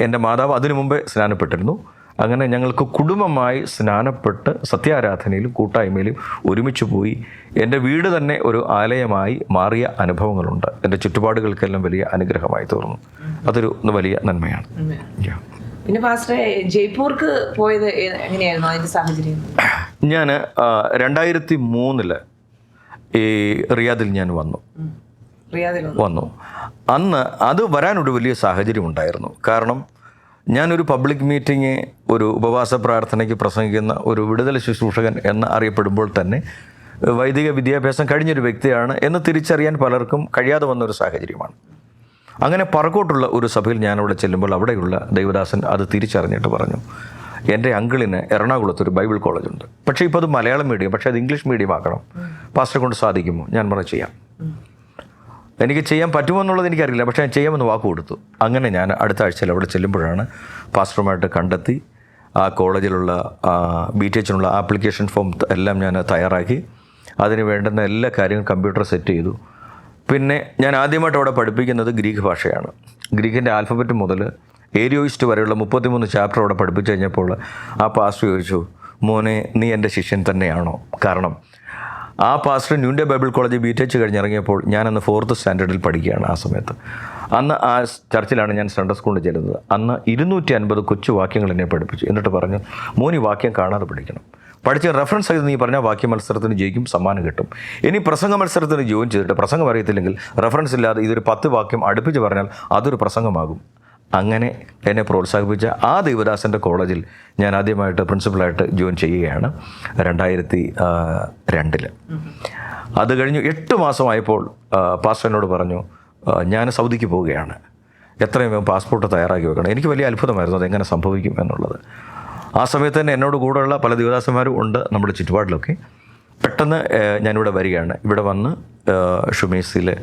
എന്റെ മാതാവ് അതിനു മുമ്പേ സ്നാനപ്പെട്ടിരുന്നു. അങ്ങനെ ഞങ്ങൾക്ക് കുടുംബമായി സ്നാനപ്പെട്ട് സത്യാരാധനയിലും കൂട്ടായ്മയിലും ഒരുമിച്ച് പോയി. എന്റെ വീട് തന്നെ ഒരു ആലയമായി മാറിയ അനുഭവങ്ങളുണ്ട്. എന്റെ ചുറ്റുപാടുകൾക്കെല്ലാം വലിയ അനുഗ്രഹമായി തീർന്നു. അതൊരു വലിയ നന്മയാണ്. പിന്നെ പാസ്റ്ററെ ജയ്പൂർക്ക് പോയത് എങ്ങനെയായിരുന്നു അതിന്റെ സാഹചര്യം? ഞാൻ രണ്ടായിരത്തി മൂന്നിൽ ഈ റിയാദിൽ ഞാൻ വന്നു. വന്നു. അന്ന് അത് വരാനൊരു വലിയ സാഹചര്യം ഉണ്ടായിരുന്നു കാരണം ഞാനൊരു പബ്ലിക് മീറ്റിംഗ് ഒരു ഉപവാസ പ്രാർത്ഥനയ്ക്ക് പ്രസംഗിക്കുന്ന ഒരു വിടുതൽ ശുശ്രൂഷകൻ എന്ന് അറിയപ്പെടുമ്പോൾ തന്നെ വൈദിക വിദ്യാഭ്യാസം കഴിഞ്ഞൊരു വ്യക്തിയാണ് എന്ന് തിരിച്ചറിയാൻ പലർക്കും കഴിയാതെ വന്ന ഒരു സാഹചര്യമാണ്. അങ്ങനെ പറക്കോട്ടുള്ള ഒരു സഭയിൽ ഞാനവിടെ ചെല്ലുമ്പോൾ അവിടെയുള്ള ദൈവദാസൻ അത് തിരിച്ചറിഞ്ഞിട്ട് പറഞ്ഞു എന്റെ അങ്കിളിന് എറണാകുളത്ത് ഒരു ബൈബിൾ കോളേജുണ്ട്. പക്ഷേ ഇപ്പോൾ അത് മലയാളം മീഡിയം പക്ഷേ അത് ഇംഗ്ലീഷ് മീഡിയം ആക്കണം പാസ്റ്റർ കൊണ്ട് സാധിക്കുമോ? ഞാൻ പറഞ്ഞു ചെയ്യാം. എനിക്ക് ചെയ്യാൻ പറ്റുമോ എന്നുള്ളത് എനിക്കറിയില്ല. പക്ഷേ ഞാൻ ചെയ്യാമെന്ന് വാക്ക് കൊടുത്തു. അങ്ങനെ ഞാൻ അടുത്ത ആഴ്ചയിൽ അവിടെ ചെല്ലുമ്പോഴാണ് പാസ്റ്ററുമായിട്ട് കണ്ടെത്തി ആ കോളേജിലുള്ള ബി ടി എച്ചിനുള്ള ആപ്ലിക്കേഷൻ ഫോം എല്ലാം ഞാൻ തയ്യാറാക്കി. അതിന് വേണ്ടുന്ന എല്ലാ കാര്യങ്ങളും കമ്പ്യൂട്ടർ സെറ്റ് ചെയ്തു. പിന്നെ ഞാൻ ആദ്യമായിട്ട് അവിടെ പഠിപ്പിക്കുന്നത് ഗ്രീക്ക് ഭാഷയാണ്. ഗ്രീക്കിന്റെ ആൽഫബറ്റ് മുതൽ ഏരിയോയിസ്റ്റ് വരെയുള്ള മുപ്പത്തിമൂന്ന് ചാപ്റ്റർ അവിടെ പഠിപ്പിച്ചു കഴിഞ്ഞപ്പോൾ ആ പാസ്റ്റർ ചോദിച്ചു മോനെ നീ എന്റെ ശിഷ്യൻ തന്നെയാണോ? കാരണം ആ pastor ന്യൂന്റെ Bible college B T H കഴിഞ്ഞിറങ്ങിയപ്പോൾ ഞാനന്ന് ഫോർത്ത് സ്റ്റാൻഡേർഡിൽ പഠിക്കുകയാണ് ആ സമയത്ത്. അന്ന് ആ ചർച്ചിലാണ് ഞാൻ സൺഡേ സ്കൂളിൽ ചെല്ലുന്നത് അന്ന് ഇരുന്നൂറ്റി അൻപത് കൊച്ചു വാക്യങ്ങൾ എന്നെ പഠിപ്പിച്ചു. എന്നിട്ട് പറഞ്ഞു മോനി വാക്യം കാണാതെ പഠിക്കണം. പഠിച്ച റെഫറൻസ് ചെയ്ത് നീ പറഞ്ഞാൽ വാക്യ മത്സരത്തിന് ജയിക്കും സമ്മാനം കിട്ടും. ഇനി പ്രസംഗ മത്സരത്തിന് ജോയിൻ ചെയ്തിട്ട് പ്രസംഗം അറിയത്തില്ലെങ്കിൽ റെഫറൻസ് ഇല്ലാതെ ഇതൊരു പത്ത് വാക്യം അടുപ്പിച്ച് പറഞ്ഞാൽ അതൊരു പ്രസംഗമാകും. അങ്ങനെ എന്നെ പ്രോത്സാഹിപ്പിച്ച ആ ദേവദാസന്റെ കോളേജിൽ ഞാൻ ആദ്യമായിട്ട് പ്രിൻസിപ്പളായിട്ട് ജോയിൻ ചെയ്യുകയാണ് രണ്ടായിരത്തി രണ്ടിൽ അത് കഴിഞ്ഞ് എട്ട് മാസമായപ്പോൾ ആ, പറഞ്ഞു ഞാൻ സൗദിക്ക് പോവുകയാണ്. എത്രയും വേഗം പാസ്പോർട്ട് തയ്യാറാക്കി വെക്കണം. എനിക്ക് വലിയ അത്ഭുതമായിരുന്നു അതെങ്ങനെ സംഭവിക്കും എന്നുള്ളത്. ആ സമയത്ത് തന്നെ എന്നോട് കൂടെയുള്ള പല ദേവദാസന്മാരും ഉണ്ട് നമ്മുടെ ചുറ്റുപാടിലൊക്കെ. പെട്ടെന്ന് ഞാനിവിടെ വരികയാണ്. ഇവിടെ വന്ന് ഷുമേസിൽ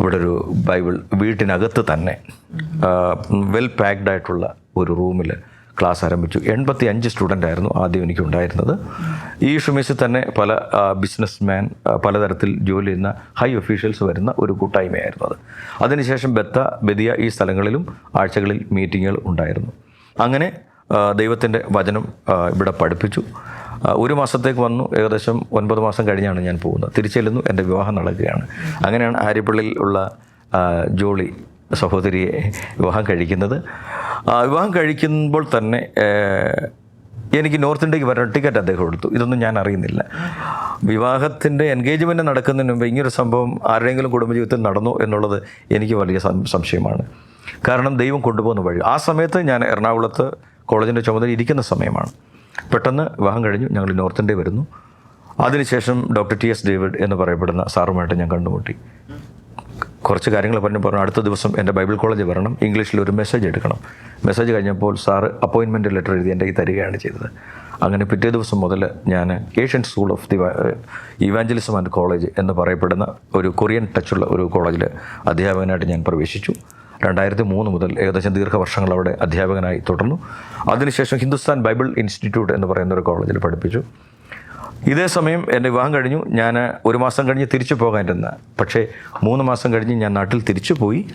ഇവിടെ ഒരു ബൈബിൾ വീട്ടിനകത്ത് തന്നെ വെൽ പാക്ഡ് ആയിട്ടുള്ള ഒരു റൂമിൽ ക്ലാസ് ആരംഭിച്ചു. എൺപത്തി അഞ്ച് സ്റ്റുഡന്റ് ആയിരുന്നു ആദ്യം എനിക്ക് ഉണ്ടായിരുന്നത് ഈ ഷുമേസിൽ തന്നെ പല ബിസിനസ് മാൻ പലതരത്തിൽ ജോലി ചെയ്യുന്ന ഹൈ ഒഫീഷ്യൽസ് വരുന്ന ഒരു കൂട്ടായ്മയായിരുന്നു അത്. അതിനുശേഷം ബെത്ത ബദിയ ഈ സ്ഥലങ്ങളിലും ആഴ്ചകളിൽ മീറ്റിങ്ങുകൾ ഉണ്ടായിരുന്നു. അങ്ങനെ ദൈവത്തിന്റെ വചനം ഇവിടെ പഠിപ്പിച്ചു. ഒരു മാസത്തേക്ക് വന്നു. ഏകദേശം ഒൻപത് മാസം കഴിഞ്ഞാണ് ഞാൻ പോകുന്നത്. തിരിച്ചെല്ലുന്നു. എന്റെ വിവാഹം നടക്കുകയാണ്. അങ്ങനെയാണ് ആര്യപ്പള്ളിയിൽ ഉള്ള ജോളി സഹോദരിയെ വിവാഹം കഴിക്കുന്നത്. വിവാഹം കഴിക്കുമ്പോൾ തന്നെ എനിക്ക് നോർത്ത് ഇന്ത്യയ്ക്ക് വരാൻ ടിക്കറ്റ് അദ്ദേഹം കൊടുത്തു ഇതൊന്നും ഞാൻ അറിയുന്നില്ല. വിവാഹത്തിന്റെ എൻഗേജ്മെന്റ് നടക്കുന്നതിന് മുമ്പ് ഇങ്ങനൊരു സംഭവം ആരുടെയെങ്കിലും കുടുംബജീവിതത്തിൽ നടന്നു എന്നുള്ളത് എനിക്ക് വലിയ സംശയമാണ്. കാരണം ദൈവം കൊണ്ടുപോകുന്ന വഴി. ആ സമയത്ത് ഞാൻ എറണാകുളത്ത് കോളേജിന്റെ ചുമതല ഇരിക്കുന്ന സമയമാണ്. പെട്ടെന്ന് വിവാഹം കഴിഞ്ഞു. ഞങ്ങൾ നോർത്ത് ഇന്ത്യ വരുന്നു. അതിനുശേഷം ഡോക്ടർ ടി എസ് ഡേവിഡ് എന്ന് പറയപ്പെടുന്ന സാറുമായിട്ട് ഞാൻ കണ്ടുമുട്ടി. കുറച്ച് കാര്യങ്ങൾ പറഞ്ഞു. പറഞ്ഞു അടുത്ത ദിവസം എന്റെ ബൈബിൾ കോളേജ് വരണം. ഇംഗ്ലീഷിൽ ഒരു മെസ്സേജ് എടുക്കണം. മെസ്സേജ് കഴിഞ്ഞപ്പോൾ സാറ് അപ്പോയിൻമെന്റ് ലെറ്റർ എഴുതി എന്റെ കയ്യിൽ തരികയാണ് ചെയ്തത്. അങ്ങനെ പിറ്റേ ദിവസം മുതൽ ഞാൻ Asian school of the evangelism and college എന്ന് പറയപ്പെടുന്ന ഒരു കൊറിയൻ ടച്ചുള്ള ഒരു കോളേജിൽ അധ്യാപകനായിട്ട് ഞാൻ പ്രവേശിച്ചു. രണ്ടായിരത്തി മൂന്ന് മുതൽ ഏകദേശം ദീർഘവർഷങ്ങൾ അവിടെ അധ്യാപകനായി തുടർന്നു. അതിനുശേഷം ഹിന്ദുസ്ഥാൻ ബൈബിൾ ഇൻസ്റ്റിറ്റ്യൂട്ട് എന്ന് പറയുന്ന ഒരു കോളേജിൽ പഠിപ്പിച്ചു. ഇതേ സമയം എന്റെ വിവാഹം കഴിഞ്ഞു. ഞാൻ ഒരു മാസം കഴിഞ്ഞ് തിരിച്ചു പോകാനിരുന്ന പക്ഷേ മൂന്ന് മാസം കഴിഞ്ഞ് ഞാൻ നാട്ടിൽ തിരിച്ചു പോയി.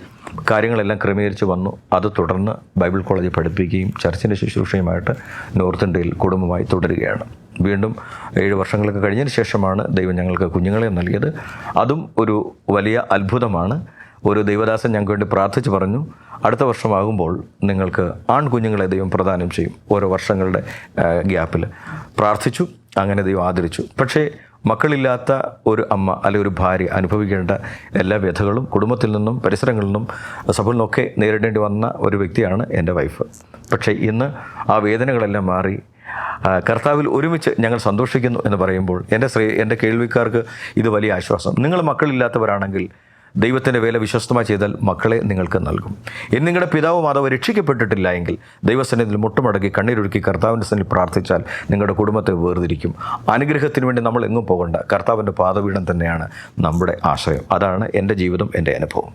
കാര്യങ്ങളെല്ലാം ക്രമീകരിച്ച് വന്നു. അത് തുടർന്ന് ബൈബിൾ കോളേജിൽ പഠിപ്പിക്കുകയും ചർച്ചിന്റെ ശുശ്രൂഷയുമായിട്ട് നോർത്ത് ഇന്ത്യയിൽ കുടുംബമായി തുടരുകയാണ്. വീണ്ടും ഏഴ് വർഷങ്ങളൊക്കെ കഴിഞ്ഞതിന് ശേഷമാണ് ദൈവം ഞങ്ങൾക്ക് കുഞ്ഞുങ്ങളെ നൽകിയത്. അതും ഒരു വലിയ അത്ഭുതമാണ്. ഒരു ദൈവദാസൻ ഞങ്ങൾക്ക് വേണ്ടി പ്രാർത്ഥിച്ചു പറഞ്ഞു. അടുത്ത വർഷമാകുമ്പോൾ നിങ്ങൾക്ക് ആൺകുഞ്ഞുങ്ങളെ ദൈവം പ്രദാനം ചെയ്യും. ഓരോ വർഷങ്ങളുടെ ഗ്യാപ്പിൽ പ്രാർത്ഥിച്ചു അങ്ങനെ ദൈവം ആദരിച്ചു. പക്ഷേ മക്കളില്ലാത്ത ഒരു അമ്മ അല്ലെങ്കിൽ ഒരു ഭാര്യ അനുഭവിക്കേണ്ട എല്ലാ വ്യഥകളും കുടുംബത്തിൽ നിന്നും പരിസരങ്ങളിൽ നിന്നും സഭയിൽ നിന്നൊക്കെ നേരിടേണ്ടി വന്ന ഒരു വ്യക്തിയാണ് എന്റെ വൈഫ്. പക്ഷേ ഇന്ന് ആ വേദനകളെല്ലാം മാറി കർത്താവിൽ ഒരുമിച്ച് ഞങ്ങൾ സന്തോഷിക്കുന്നു എന്ന് പറയുമ്പോൾ എന്റെ ശ്രീ എന്റെ കേൾവിക്കാർക്ക് ഇത് വലിയ ആശ്വാസം. നിങ്ങൾ മക്കളില്ലാത്തവരാണെങ്കിൽ ദൈവത്തിന്റെ വേല വിശ്വസ്തമായി ചെയ്താൽ മക്കളെ നിങ്ങൾക്ക് നൽകും. ഇനി നിങ്ങളുടെ പിതാവ് മാതാവ് രക്ഷിക്കപ്പെട്ടിട്ടില്ല എങ്കിൽ ദൈവസന്നിധിയിൽ മുട്ടുമടക്കി കണ്ണീരൊഴുക്കി കർത്താവിന്റെ സന്നിധി പ്രാർത്ഥിച്ചാൽ നിങ്ങളുടെ കുടുംബത്തെ വേർതിരിക്കും. അനുഗ്രഹത്തിന് വേണ്ടി നമ്മൾ എങ്ങും പോകണ്ട. കർത്താവിന്റെ പാതപീഠം തന്നെയാണ് നമ്മുടെ ആശയം അതാണ് എന്റെ ജീവിതം എന്റെ അനുഭവം.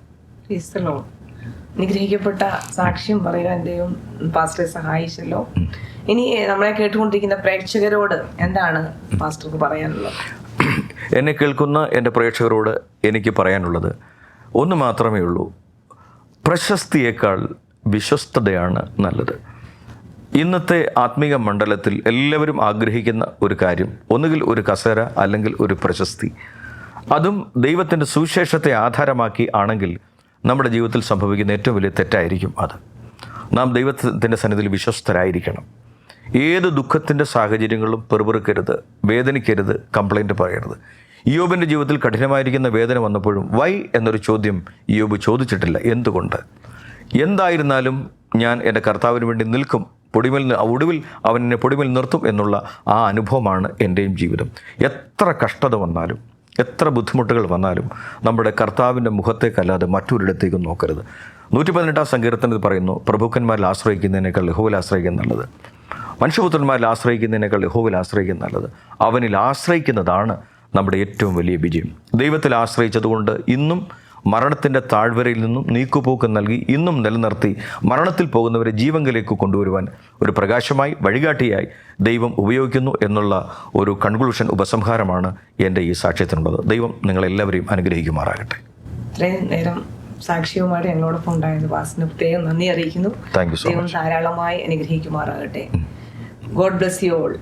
നിഗ്രഹിക്കപ്പെട്ട സാക്ഷ്യം പറയാൻ ദൈവം പാസ്റ്ററെ സഹായിച്ചല്ലോ. ഇനി നമ്മളെ കേട്ടുകൊണ്ടിരിക്കുന്ന പ്രേക്ഷകരോട് എന്താണ് പാസ്റ്റർക്ക് പറയാനുള്ളത്? എന്നെ കേൾക്കുന്ന എന്റെ പ്രേക്ഷകരോട് എനിക്ക് പറയാനുള്ളത് ഒന്ന് മാത്രമേ ഉള്ളൂ. പ്രശസ്തിയേക്കാൾ വിശ്വസ്തതയാണ് നല്ലത്. ഇന്നത്തെ ആത്മീക മണ്ഡലത്തിൽ എല്ലാവരും ആഗ്രഹിക്കുന്ന ഒരു കാര്യം ഒന്നുകിൽ ഒരു കസേര അല്ലെങ്കിൽ ഒരു പ്രശസ്തി. അതും ദൈവത്തിന്റെ സുവിശേഷത്തെ ആധാരമാക്കി ആണെങ്കിൽ നമ്മുടെ ജീവിതത്തിൽ സംഭവിക്കുന്ന ഏറ്റവും വലിയ തെറ്റായിരിക്കും അത്. നാം ദൈവത്തിന്റെ സന്നിധിയിൽ വിശ്വസ്തരായിരിക്കണം. ഏത് ദുഃഖത്തിന്റെ സാഹചര്യങ്ങളും പെറുപെറുക്കരുത് വേദനിക്കരുത് കംപ്ലൈന്റ് പറയരുത്. ഇയോബിന്റെ ജീവിതത്തിൽ കഠിനമായിരിക്കുന്ന വേദന വന്നപ്പോഴും വൈ എന്നൊരു ചോദ്യം ഇയോബ് ചോദിച്ചിട്ടില്ല. എന്തുകൊണ്ട്? എന്തായിരുന്നാലും ഞാൻ എന്റെ കർത്താവിന് വേണ്ടി നിൽക്കും. പൊടിമേൽ ഒടുവിൽ അവൻ എന്നെ പൊടിമേൽ നിർത്തും എന്നുള്ള ആ അനുഭവമാണ് എന്റെയും ജീവിതം. എത്ര കഷ്ടത വന്നാലും എത്ര ബുദ്ധിമുട്ടുകൾ വന്നാലും നമ്മുടെ കർത്താവിന്റെ മുഖത്തേക്കല്ലാതെ മറ്റൊരിടത്തേക്കും നോക്കരുത്. നൂറ്റി പതിനെട്ടാം സങ്കീർത്തനത്തിൽ പറയുന്നു പ്രഭുക്കന്മാരിൽ ആശ്രയിക്കുന്നതിനേക്കാൾ ലഹുവിൽ ആശ്രയിക്കുന്ന നല്ലത്. മനുഷ്യപുത്രന്മാരിൽ ആശ്രയിക്കുന്നതിനേക്കാൾ ലഹുവിൽ ആശ്രയിക്കുന്ന നല്ലത്. അവനിൽ ആശ്രയിക്കുന്നതാണ് നമ്മുടെ ഏറ്റവും വലിയ വിജയം. ദൈവത്തിൽ ആശ്രയിച്ചതുകൊണ്ട് ഇന്നും മരണത്തിന്റെ താഴ്വരയിൽ നിന്നും നീക്കുപോക്ക് നൽകി ഇന്നും നിലനിർത്തി മരണത്തിൽ പോകുന്നവരെ ജീവങ്കിലേക്ക് കൊണ്ടുവരുവാൻ ഒരു പ്രകാശമായി വഴികാട്ടിയായി ദൈവം ഉപയോഗിക്കുന്നു എന്നുള്ള ഒരു കൺക്ലൂഷൻ ഉപസംഹാരമാണ് എന്റെ ഈ സാക്ഷ്യത്തിനുള്ളത്. ദൈവം നിങ്ങളെല്ലാവരെയും അനുഗ്രഹിക്കുമാറാകട്ടെ. ഇത്രയും നേരം സാക്ഷിയുമായിട്ട് ഞങ്ങളോടൊപ്പം ഉണ്ടായിരുന്നു വാസിന് പ്രത്യേകം നന്ദി അറിയിക്കുന്നു. ദൈവം ധാരാളമായി അനുഗ്രഹിക്കുമാറാകട്ടെ. God bless you all